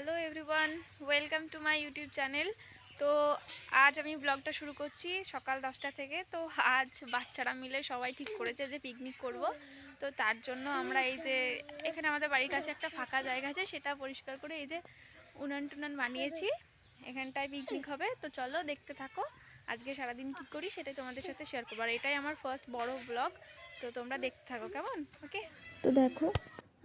Hello everyone welcome to my YouTube channel তো আজ আমি ব্লগটা শুরু করছি সকাল দশটা থেকে। তো আজ বাচ্চারা মিলে সবাই ঠিক করেছে যে পিকনিক করব। তো তার জন্য আমরা এই যে এখানে আমাদের বাড়ির কাছে একটা ফাঁকা জায়গা আছে, সেটা পরিষ্কার করে এই যে উনান টুনান বানিয়েছি। এখানটায় পিকনিক হবে। তো চলো দেখতে থাকো। আজকে সারাদিন কী করি সেটাই তোমাদের সাথে শেয়ার করব। আর এটাই আমার ফার্স্ট বড় ব্লগ তো তোমরা দেখতে থাকো, কেমন? ওকে তো দেখো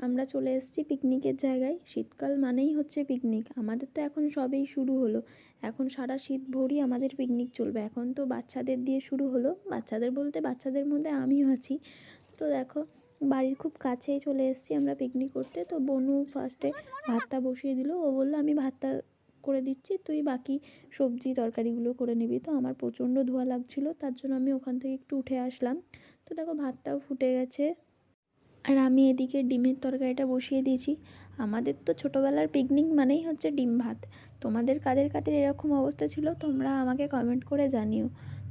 আমরা চলে এসেছি পিকনিকের জায়গায়। শীতকাল মানেই হচ্ছে পিকনিক আমাদের তো এখন সবেই শুরু হলো। এখন সারা শীত ভরই আমাদের পিকনিক চলবে। এখন তো বাচ্চাদের দিয়ে শুরু হলো। বাচ্চাদের বলতে বাচ্চাদের মধ্যে আমিও আছি। তো দেখো, বাড়ির খুব কাছেই চলে এসেছি আমরা পিকনিক করতে। তো বনু ফার্স্টে ভাতটা বসিয়ে দিল। ও বলল, আমি ভাতটা করে দিচ্ছি। তুই বাকি সবজি তরকারিগুলো করে নিবি। তো আমার প্রচণ্ড ধোয়া লাগছিল। তার জন্য আমি ওখান থেকে একটু উঠে আসলাম। তো দেখো, ভাতটাও ফুটে গেছে। আর আমি এদিকে ডিমের তরকারিটা বসিয়ে দিয়েছি। আমাদের তো ছোটোবেলার পিকনিক মানেই হচ্ছে ডিম ভাত। তোমাদের কাদের কাদের এরকম অবস্থা ছিল তোমরা আমাকে কমেন্ট করে জানিও।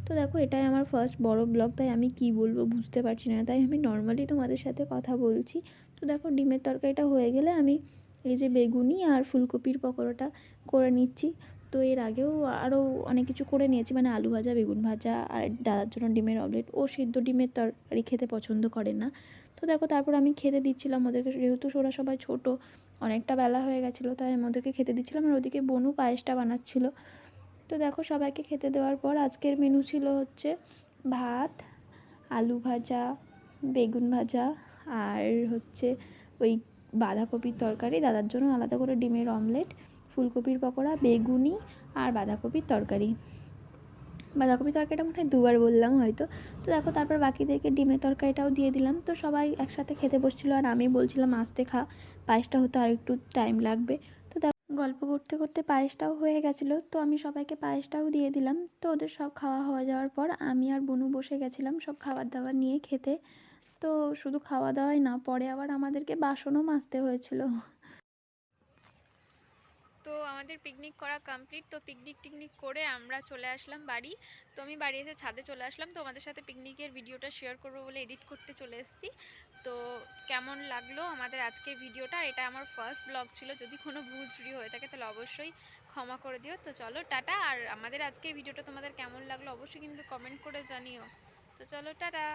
তো দেখো, এটাই আমার ফার্স্ট বড় ব্লগ তাই আমি কি বলব বুঝতে পারছি না। তাই আমি নর্মালি তোমাদের সাথে কথা বলছি। তো দেখো, ডিমের তরকারিটা হয়ে গেলে আমি এই যে বেগুনি আর ফুলকপির পকোড়াটা করে নিচ্ছি। তো এর আগেও আরও অনেক কিছু করে নিয়েছি মানে আলু ভাজা, বেগুন ভাজা আর দাদার জন্য ডিমের অমলেট ও সিদ্ধ ডিমের তরকারি খেতে পছন্দ করে না। তো দেখো তারপর আমি খেতে দিচ্ছিলাম ওদেরকে, যেহেতু ওরা সবাই ছোট, অনেকটা বেলা হয়ে গেছিল, তাই আমি ওদেরকে খেতে দিচ্ছিলাম আর ওদিকে বনু পায়েসটা বানাচ্ছিল। তো দেখো সবাইকে খেতে দেওয়ার পর আজকের মেনু ছিল হচ্ছে ভাত, আলু ভাজা, বেগুন ভাজা আর হচ্ছে ওই বাঁধাকপির তরকারি। দাদার জন্য আলাদা করে ডিমের অমলেট ফুলকপির পকোড়া, বেগুনি আর বাঁধাকপির তরকারি। বাঁধাকপি তরকারিটা মনে হয় দুবার বললাম হয়তো। তো দেখো তারপর বাকিদেরকে ডিমের তরকারিটাও দিয়ে দিলাম। তো সবাই একসাথে খেতে বসছিলো আর আমি বলছিলাম, আস্তে খা, পায়েসটা হতে আর একটু টাইম লাগবে। তো দেখো গল্প করতে করতে পায়েসটাও হয়ে গেছিল। তো আমি সবাইকে পায়েসটাও দিয়ে দিলাম। তো ওদের সব খাওয়া হয়ে যাওয়ার পর আমি আর বনু বসে গেছিলাম সব খাবার দাবার নিয়ে খেতে। তো শুধু খাওয়া দাওয়াই না, পরে আবার আমাদেরকে বাসনও মাজতে হয়েছিল। তো আমাদের পিকনিক করা কমপ্লিট তো পিকনিক টিকনিক করে আমরা চলে আসলাম বাড়ি। তো আমি বাড়ি এসে ছাদে চলে আসলাম। তো আমাদের সাথে পিকনিকের ভিডিওটা শেয়ার করব বলে এডিট করতে চলে এসেছি। তো কেমন লাগল আমাদের আজকের ভিডিওটা এটা আমার ফার্স্ট ব্লগ ছিল। যদি কোনো ভুল ত্রুটি হয়ে থাকে তাহলে অবশ্যই ক্ষমা করে দিও। তো চলো, টাটা। আর আমাদের আজকের ভিডিওটা তোমাদের কেমন লাগল অবশ্যই কিন্তু কমেন্ট করে জানিও। তো চলো, টাটা।